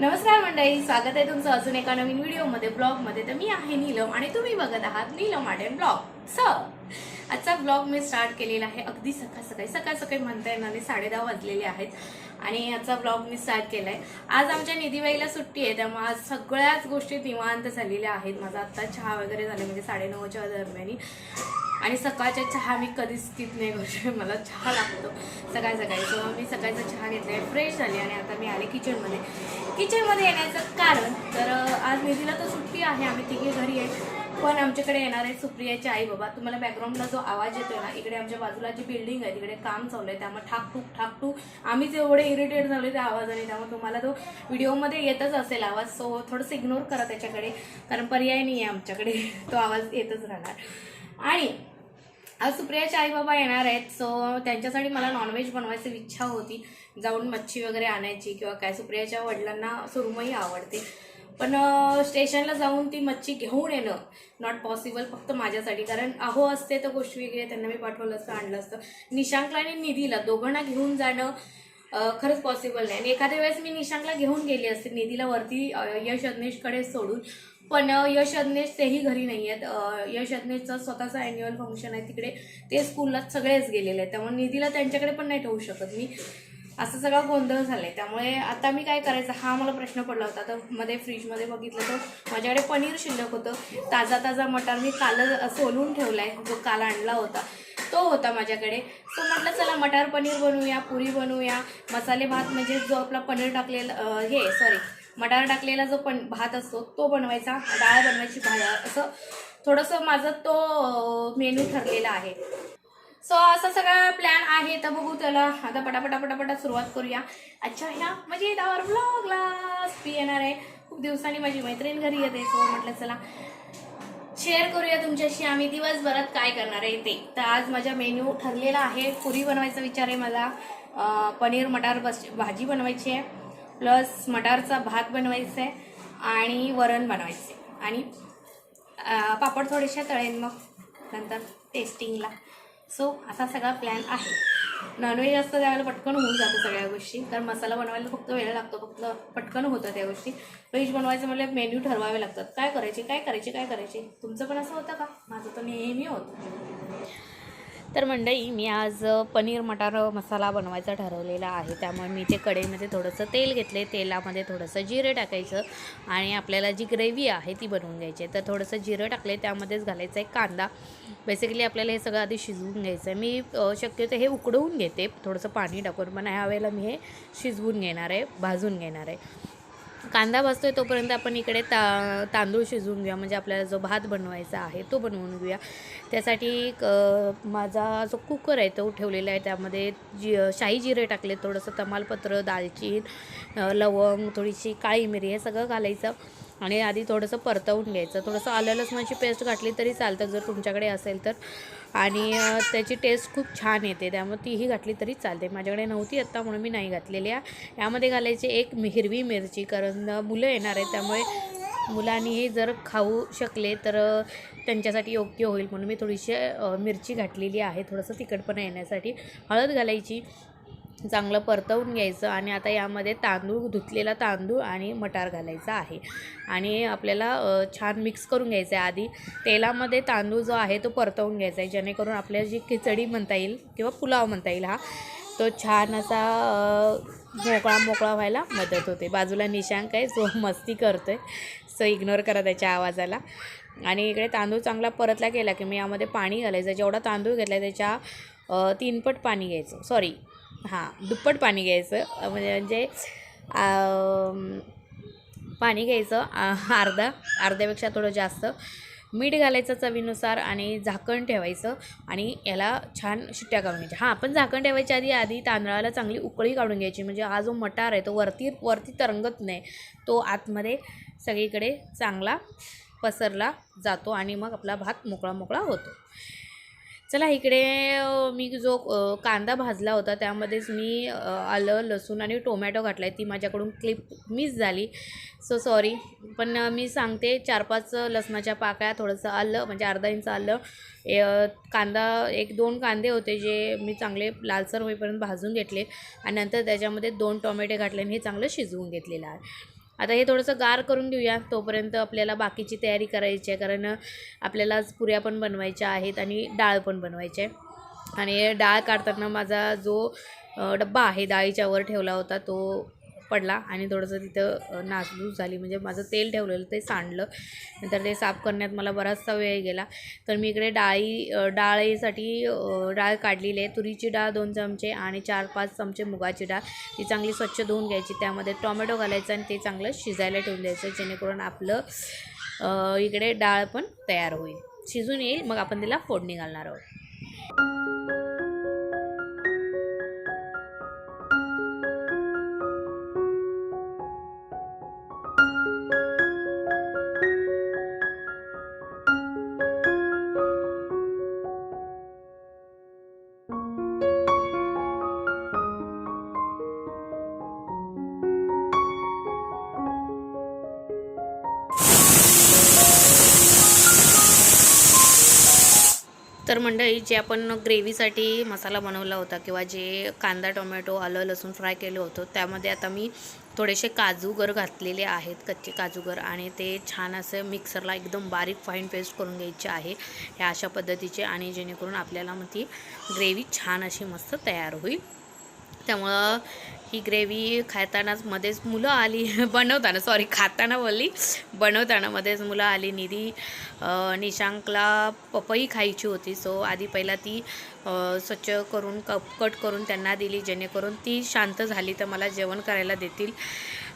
नमस्कार मंडळी स्वागत आहे तुमचं अजून एका नवीन व्हिडिओमध्ये ब्लॉगमध्ये. तर मी आहे नीलम आणि तुम्ही बघत आहात नीलम आडेन ब्लॉग. स आजचा ब्लॉग मी स्टार्ट केलेला आहे अगदी सकाळ सकाळी. सकाळ सकाळी म्हणता येणार नाही साडे दहा वाजलेले आहेत आणि आजचा ब्लॉग मी स्टार्ट केला आहे आज आमच्या निधीबाईला सुट्टी आहे त्यामुळे आज सगळ्याच गोष्टी निवांत झालेल्या आहेत. माझा आत्ता चहा वगैरे झाले म्हणजे साडेनऊच्या दरम्यानी. आणि सकाळच्या चहा मी कधीच स्किप नाही करू शकते. मला चहा लागतो. सकाळ सकाळी. सो मी सकाळचा चहा घेतला आहे फ्रेश झाली आणि आता मी आले किचनमध्ये किचनमध्ये येण्याचं कारण तर आज निधीला तर सुट्टी आहे. आम्ही तिघे घरी आहे. पण आमच्याकडे येणार आहे सुप्रियाचे आई बाबा. तुम्हाला बॅकग्राऊंडला जो आवाज येतोय ना इकडे आमच्या बाजूला जी बिल्डिंग आहे तिकडे काम चालू आहे. त्यामुळे ठाकटूक ठाकटूक आम्हीच एवढे इरिटेट झाले त्या आवाजाने त्यामुळे तुम्हाला तो व्हिडिओमध्ये येतच असेल आवाज. सो थोडंसं इग्नोर करा त्याच्याकडे. कारण पर्याय नाही आहे आमच्याकडे. तो आवाज येतच राहणार. आणि आज सुप्रियाचे आई बाबा येणार आहेत सो त्यांच्यासाठी मला नॉनव्हेज बनवायची इच्छा होती. जाऊन मच्छी वगैरे आणायची किंवा काय सुप्रियाच्या वडिलांना सुरमई आवडते. पण स्टेशनला जाऊन ती मच्छी घेऊन येणं नॉट पॉसिबल फक्त माझ्यासाठी. कारण अहो असते तर गोष्टी वगैरे त्यांना मी पाठवलं असतं आणलं असतं. निशांकला आणि निधीला दोघांना घेऊन जाणं खरंच पॉसिबल नाही. आणि एखाद्या वेळेस मी निशांकला घेऊन गेली असते निधीला वरती यश अज्ञेशकडे सोडून. पण यश अज्ञेश तेही घरी नाही आहेत. यश अज्ञेशचं स्वतःचं अॅन्युअल फंक्शन आहे तिकडे. ते स्कूलला सगळेच गेलेले आहेत. त्यामुळे निधीला त्यांच्याकडे पण नाही ठेवू शकत मी. असं सगळा गोंधळ झालाय. त्यामुळे आता मी काय करायचं? हा मला प्रश्न पडला होता. तर मध्ये फ्रीजमध्ये बघितलं तर माझ्याकडे पनीर शिल्लक होतं. ताजा ताजा मटार मी काल सोलून ठेवलाय. जो काल आणला होता. तो होता माझ्याकडे. सो म्हटलं चला मटार पनीर बनवूया पुरी बनवूया. मसाले भात म्हणजे जो आपला पनीर टाकलेला हे सॉरी मटार टाकलेला जो पण भात असतो तो बनवायचा. डाळ बनवायची भाज्या असं थोडंसं माझं तो मेनू ठरलेला आहे. सो असा सगळा प्लॅन आहे. तर बघू त्याला. आता पटापटा पटापटा सुरुवात करूया. अच्छा ह्या म्हणजे दावर ब्लॉगला पी येणार आहे. खूप दिवसांनी माझी मैत्रीण घरी येते. सो म्हटलं चला शेअर करूया तुमच्याशी. आम्ही दिवसभरात काय करणार आहे ते. तर आज माझा मेन्यू ठरलेला आहे. पुरी बनवायचा विचार आहे मला. पनीर मटार बस भाजी बनवायची आहे. प्लस मटारचा भात बनवायचा आहे आणि वरण बनवायचे आणि पापड थोडेशा तळेन मग. नंतर टेस्टिंगला सो असा सगळा प्लॅन आहे. नॉनव्हेज असतं त्यावेळेला पटकन होऊन जातं सगळ्या गोष्टी. तर मसाला बनवायला फक्त वेळ लागतो फक्त पटकन होतं त्या गोष्टी. व्हेज बनवायचं म्हणजे मेन्यू ठरवावे लागतात. काय करायचे काय करायचे काय करायचे? तुमचं पण असं होतं का? माझं तर नेहमी होतं. तर मंडई मी आज पनीर मटार मसाला बनवायचा ठरवलेला आहे. त्यामुळे मी ते कढईमध्ये थोडंसं तेल घेतले तेलामध्ये थोडंसं जिरं टाकायचं आणि आपल्याला जी ग्रेव्ही आहे ती बनवून घ्यायची आहे. तर थोडंसं जिरं टाकले त्यामध्येच घालायचं आहे कांदा. बेसिकली आपल्याला हे सगळं आधी शिजवून घ्यायचं आहे मी शक्यतो हे उकडवून घेते. थोडंसं पाणी टाकून पण ह्या वेळेला मी हे शिजवून घेणार आहे भाजून घेणार आहे. कांदा भाजतोय तोपर्यंत आपण इकडे ता तांदूळ शिजवून घेऊया. म्हणजे आपल्याला जो भात बनवायचा आहे तो बनवून घेऊया. त्यासाठी एक, माझा जो कुकर आहे तो ठेवलेला आहे. त्यामध्ये जी शाही जिरे टाकले थोडंसं तमालपत्र दालचीन लवंग थोडीशी काळी मिरी हे सगळं घालायचं. आणि आधी थोडंसं परतवून घ्यायचं. थोडंसं आलं लसणाची पेस्ट घातली तरी चालतं जर तुमच्याकडे असेल तर. आणि त्याची टेस्ट खूप छान येते. त्यामुळे तीही घातली तरी चालते. माझ्याकडे नव्हती आत्ता म्हणून मी नाही घातलेली आहे यामध्ये घालायची एक हिरवी मिरची कारण मुलं येणार आहेत. त्यामुळे मुलांनीही जर खाऊ शकले तर त्यांच्यासाठी योग्य होईल. म्हणून मी थोडीशी मिरची घातलेली आहे थोडंसं तिखटपणा येण्यासाठी. हळद घालायची. चांगलं परतवून घ्यायचं आणि आता यामध्ये तांदूळ धुतलेला तांदूळ आणि मटार घालायचा आहे. आणि आपल्याला छान मिक्स करून घ्यायचं आहे. आधी तेलामध्ये तांदूळ जो आहे तो परतवून घ्यायचा आहे. जेणेकरून आपल्याला जी खिचडी म्हणता येईल किंवा पुलाव म्हणता येईल हा तो छान असा मोकळा मोकळा व्हायला मदत होते. बाजूला निशांक आहे जो मस्ती करतोय सो इग्नोर करा त्याच्या आवाजाला. आणि इकडे तांदूळ चांगला परतला गेला की मी यामध्ये पाणी घालायचं. जेवढा तांदूळ घेतला आहे त्याच्या तीनपट पाणी घ्यायचं. सॉरी हां दुप्पट पाणी घ्यायचं. म्हणजे म्हणजे पाणी घ्यायचं अर्धा अर्ध्यापेक्षा थोडं जास्त. मीठ घालायचं चवीनुसार आणि झाकण ठेवायचं आणि याला छान शिट्ट्या काढून घ्यायच्या. हां पण झाकण ठेवायच्या आधी आधी तांदळाला चांगली उकळी काढून घ्यायची. म्हणजे हा जो मटार आहे तो वरती वरती तरंगत नाही. तो आतमध्ये सगळीकडे चांगला पसरला जातो आणि मग आपला भात मोकळा मोकळा होतो. चला इकडे मी जो कांदा भाजला होता त्यामध्येच मी आलं लसूण आणि टोमॅटो घातला आहे ती माझ्याकडून क्लिप मिस झाली. सो सॉरी पण मी सांगते चार पाच लसणाच्या पाकळ्या थोडंसं आलं म्हणजे अर्धा इंच आलं. कांदा एक दोन कांदे होते जे मी चांगले लालसर होईपर्यंत भाजून घेतले. आणि नंतर त्याच्यामध्ये दोन टोमॅटे घातले आणि हे चांगलं शिजवून घेतलेलं आहे. आता हे थोडंसं गार करून घेऊया. तोपर्यंत आपल्याला बाकीची तयारी करायची आहे. कारण आपल्याला पुऱ्या पण बनवायच्या आहेत आणि डाळ पण बनवायची आहे. आणि डाळ काढताना माझा जो डब्बा आहे डाळीच्यावर ठेवला होता तो पडला आणि थोडंसं तिथं नासधूस झाली. म्हणजे माझं तेल ठेवलेलं ते सांडलं. नंतर ते साफ करण्यात मला बराचसा वेळ गेला. तर मी इकडे डाळी डाळीसाठी डाळ काढलेली आहे. तुरीची डाळ दोन चमचे आणि चार पाच चमचे मुगाची डाळ. ती चांगली स्वच्छ धुवून घ्यायची. त्यामध्ये टोमॅटो घालायचं आणि ते चांगलं शिजायला ठेवून द्यायचं जेणेकरून आपलं इकडे डाळ पण तयार होईल. शिजून येईल. मग आपण तिला फोडणी घालणार आहोत. तर मंडळी जे आपण ग्रेव्हीसाठी मसाला बनवला होता किंवा जे कांदा टोमॅटो आलं लसूण फ्राय केलं होतं त्यामध्ये आता मी थोडेसे काजूगर घातलेले आहेत कच्चे काजूगर आणि ते छान असं मिक्सरला एकदम बारीक फाईन पेस्ट करून घ्यायचे आहे ह्या अशा पद्धतीचे आणि जेणेकरून आपल्याला मग ती ग्रेव्ही छान अशी मस्त तयार होईल. त्यामुळं ही ग्रेव्ही खातानाच मध्येच मुलं आली. बनवताना सॉरी खाताना बोलली. बनवताना मध्येच मुलं आली. निधी निशांकला पपई खायची होती. सो आधी पहिला ती स्वच्छ करून कप कट करून त्यांना दिली. जेणेकरून ती शांत झाली तर मला जेवण करायला देतील.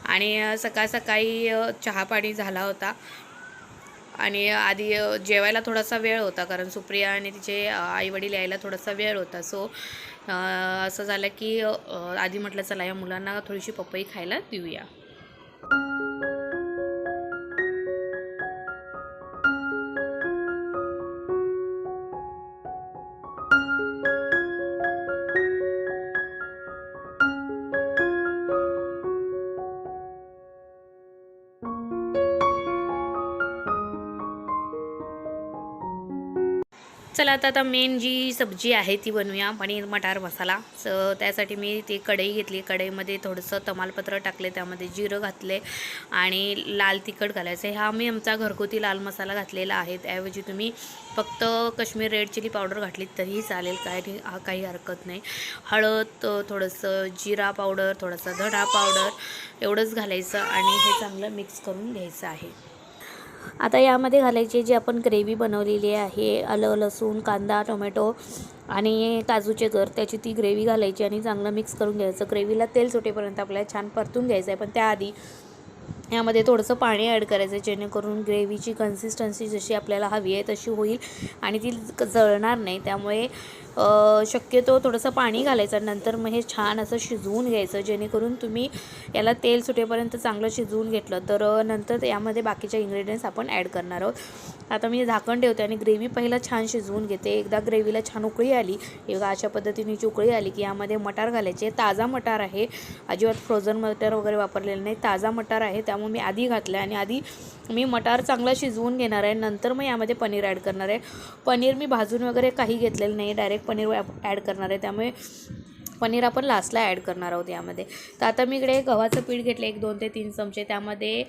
आणि सकाळ सकाळी चहा चहापाणी झाला होता. आणि आधी जेवायला थोडासा वेळ होता कारण सुप्रिया आणि तिचे आईवडील यायला थोडासा वेळ होता. सो असं झालं की आधी म्हटलं चला या मुलांना थोडीशी पपई खायला देऊया. चला आता आता मेन जी सब्जी आहे ती बनवूया पनीर मटार मसाला. स त्यासाठी मी ती कढई घेतली. कढईमध्ये थोडंसं तमालपत्र टाकले त्यामध्ये जिरं घातले आणि लाल तिखट घालायचं. हा मी आमचा घरगुती लाल मसाला घातलेला आहे. त्याऐवजी तुम्ही फक्त काश्मीर रेड चिली पावडर घातली तरीही चालेल काही काही हरकत नाही. हळद थोडंसं जिरा पावडर थोडंसं धडा पावडर एवढंच घालायचं आणि हे चांगलं मिक्स करून घ्यायचं आहे. आता यामध्ये घालायची जी आपण ग्रेव्ही बनवलेली आहे आलं लसूण कांदा टोमॅटो आणि काजूचे गर त्याची ती ग्रेव्ही घालायची आणि चांगलं मिक्स करून घ्यायचं. ग्रेव्हीला तेल सुटेपर्यंत आपल्याला छान परतून घ्यायचं आहे. पण त्याआधी यामध्ये थोडंसं पाणी ॲड करायचं जेणेकरून ग्रेव्हीची कन्सिस्टन्सी जशी आपल्याला हवी आहे तशी होईल आणि ती जळणार नाही. त्यामुळे शक्यतो थोडंसं पाणी घालायचं नंतर मग हे छान असं शिजवून घ्यायचं जेणेकरून तुम्ही याला तेल सुटेपर्यंत चांगलं शिजवून घेतलं तर नंतर यामध्ये बाकीच्या इन्ग्रेडियंट्स आपण ॲड करणार आहोत. आता मी झाकण ठेवते आणि ग्रेव्ही पहिलं छान शिजवून घेते. एकदा ग्रेव्हीला छान उकळी आली. एकदा अशा पद्धतीने उकळी आली की यामध्ये मटार घालायचे. ताजा मटार आहे. अजिबात फ्रोझन मटार वगैरे वापरलेलं नाही. ताजा मटार आहे. त्यामुळे मी आधी घातलं आणि आधी मी मटार चांगला शिजवून घेणार आहे. नंतर मग यामध्ये पनीर ॲड करणार आहे. पनीर मी भाजून वगैरे काही घेतलेलं नाही. डायरेक्ट पनीर ॲड करणार आहे. त्यामुळे पनीर आपण लास्टला ॲड करणार आहोत यामध्ये. तर आता मी इकडे गव्हाचं पीठ घेतलं एक दोन ते तीन चमचे. त्यामध्ये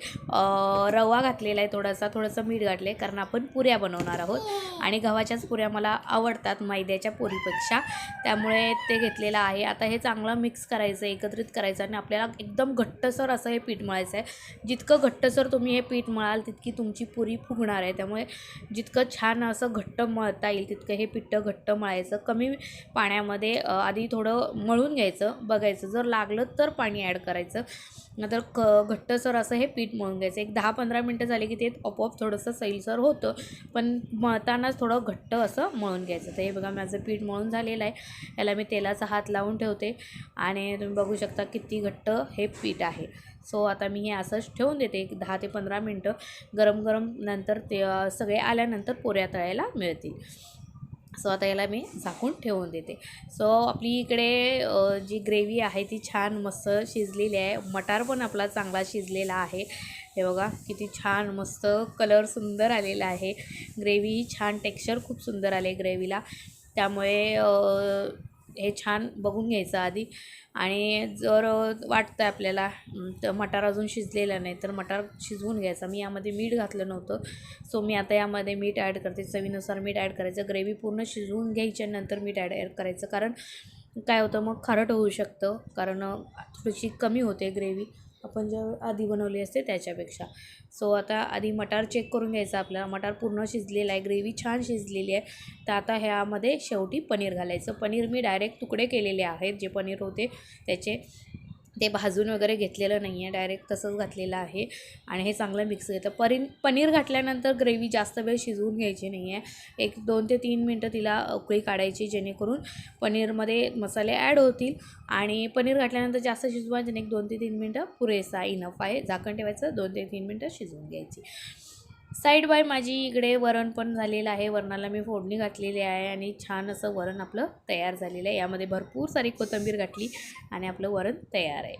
रवा घातलेला आहे थोडासा थोडंसं मीठ घातले कारण आपण पुऱ्या बनवणार आहोत. आणि गव्हाच्याच पुऱ्या मला आवडतात मैद्याच्या पुरीपेक्षा. त्यामुळे ते घेतलेलं आहे. आता हे चांगलं मिक्स करायचं एकत्रित करायचं आणि आपल्याला एकदम घट्टसर असं हे पीठ मळायचं आहे जितकं घट्टसर तुम्ही हे पीठ मळाल तितकी तुमची पुरी फुगणार आहे. त्यामुळे जितकं छान असं घट्ट मळता येईल तितकं हे पिठं घट्ट मळायचं. कमी पाण्यामध्ये आधी थोडं मळून घ्यायचं बघायचं. जर लागलं तर पाणी ॲड करायचं. नंतर क घट्टसर असं हे पीठ मळून घ्यायचं. एक दहा पंधरा मिनटं झाली की ते आपोआप थोडंसं सैलसर होतं. पण मळतानाच थोडं घट्ट असं मळून घ्यायचं. तर हे बघा माझं पीठ मळून झालेलं आहे. याला मी तेलाचा हात लावून ठेवते. आणि तुम्ही बघू शकता किती घट्ट हे पीठ आहे. सो आता मी हे असंच ठेवून देते. एक दहा ते पंधरा मिनटं गरम गरम नंतर ते सगळे आल्यानंतर पोऱ्या तळायला मिळतील. सो आता याला मी झाकून ठेवून देते. सो आपली इकडे जी ग्रेव्ही आहे ती छान मस्त शिजलेली आहे. मटार पण आपला चांगला शिजलेला आहे. हे बघा किती छान मस्त कलर सुंदर आलेला आहे. ग्रेव्ही छान टेक्स्चर खूप सुंदर आले ग्रेव्हीला. त्यामुळे हे छान बघून घ्यायचं आधी. आणि जर वाटतं आपल्याला तर मटार अजून शिजलेला नाही तर मटार शिजवून घ्यायचा. मी यामध्ये मीठ घातलं नव्हतं. सो मी आता यामध्ये मीठ ॲड करते. चवीनुसार मीठ ॲड करायचं. ग्रेव्ही पूर्ण शिजवून घ्यायच्या नंतर मीठ ॲड ॲड करायचं. कारण काय होतं मग खारट होऊ शकतं. कारण थोडीशी कमी होते ग्रेव्ही. आपण ज्या आधी बनवली असते त्याच्यापेक्षा. सो आता आधी मटार चेक करून घ्यायचं आपल्याला. मटार पूर्ण शिजलेला आहे ग्रेव्ही छान शिजलेली आहे. तर आता ह्यामध्ये शेवटी पनीर घालायचं. पनीर मी डायरेक्ट तुकडे केलेले आहेत. जे पनीर होते त्याचे. ते भाजून वगैरे घेतलेलं नाही आहे. डायरेक्ट तसंच घातलेलं आहे. आणि हे चांगलं मिक्स घेतं परीन पनीर घातल्यानंतर ग्रेव्ही जास्त वेळ शिजवून घ्यायची नाही आहे. एक दोन ते तीन मिनटं तिला उकळी काढायची जेणेकरून पनीरमध्ये मसाले ॲड होतील. आणि पनीर घातल्यानंतर जास्त शिजवायचं एक दोन ते तीन मिनटं पुरेसा इनफ आहे. झाकण ठेवायचं. दोन ते तीन मिनटं शिजवून घ्यायची. साईड बाय माझी इकडे वरण पण झालेलं आहे. वरणाला मी फोडणी घातलेली आहे आणि छान असं वरण आपलं तयार झालेलं आहे. यामध्ये भरपूर सारी कोथिंबीर घातली आणि आपलं वरण तयार आहे.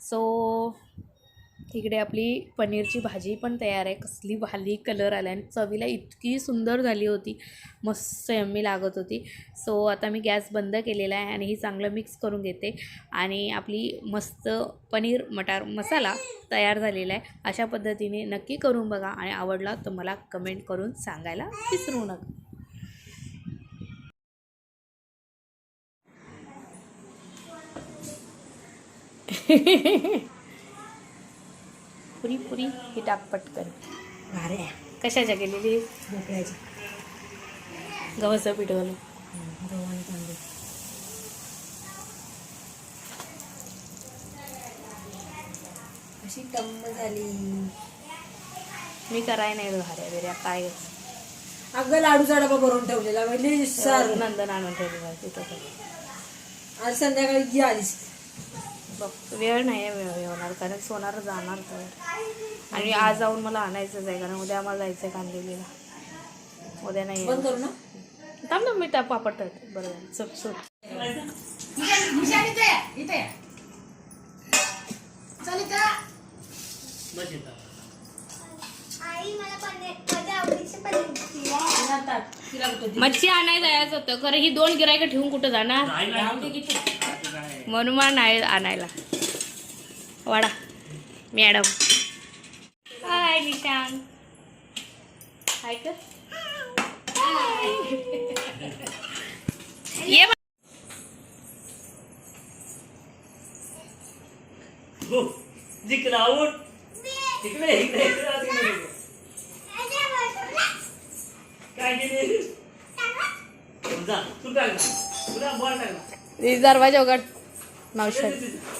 सो इकडे आपली पनीरची भाजी पण तयार आहे. कसली भाली कलर आला आणि चवीला इतकी सुंदर झाली होती. मस्त यम्मी लागत होती. सो आता मी गॅस बंद केलेला आहे आणि ही चांगलं मिक्स करून घेते. आणि आपली मस्त पनीर मटार मसाला तयार झालेला आहे. अशा पद्धतीने नक्की करून बघा आणि आवडला तर मला कमेंट करून सांगायला विसरू नका. पुरी पुरी ही टाक पटकन. भारी कशाच्या गेलेली भोपळ्याची. गव्हाचं पीठ घालून तांदूळ. अशी टम्म झाली. मी कराय नाही घाऱ्या बिऱ्या काय? अगं लाडूचा डबा भरून ठेवलेला म्हणजे सर. नंदन आणून ठेवलेलं तिथं. आज संध्याकाळी जी आलीस. बघ वेळ नाही आहे वेळ होणार कारण सोनार जाणार तर. आणि आज जाऊन मला आणायचंच आहे कारण उद्या मला जायचं आहे कांदिवलीला. उद्या नाही बंद आहे. करू ना? थांब ना मी त्या पापड तळते बरं झालं. चल चल. मच्छी आणायला जायचं होतं. खरं ही दोन गिरायक ठेवून कुठं जाणार? म्हणून मला नाही आणायला. वाडा मॅडम हाय निशांत. हाय ये आऊट तिकडे इकडे इकडे. काय केली जा तू टाक ना. तुला बॉल टाक ना. दरवाजा उघड मावशी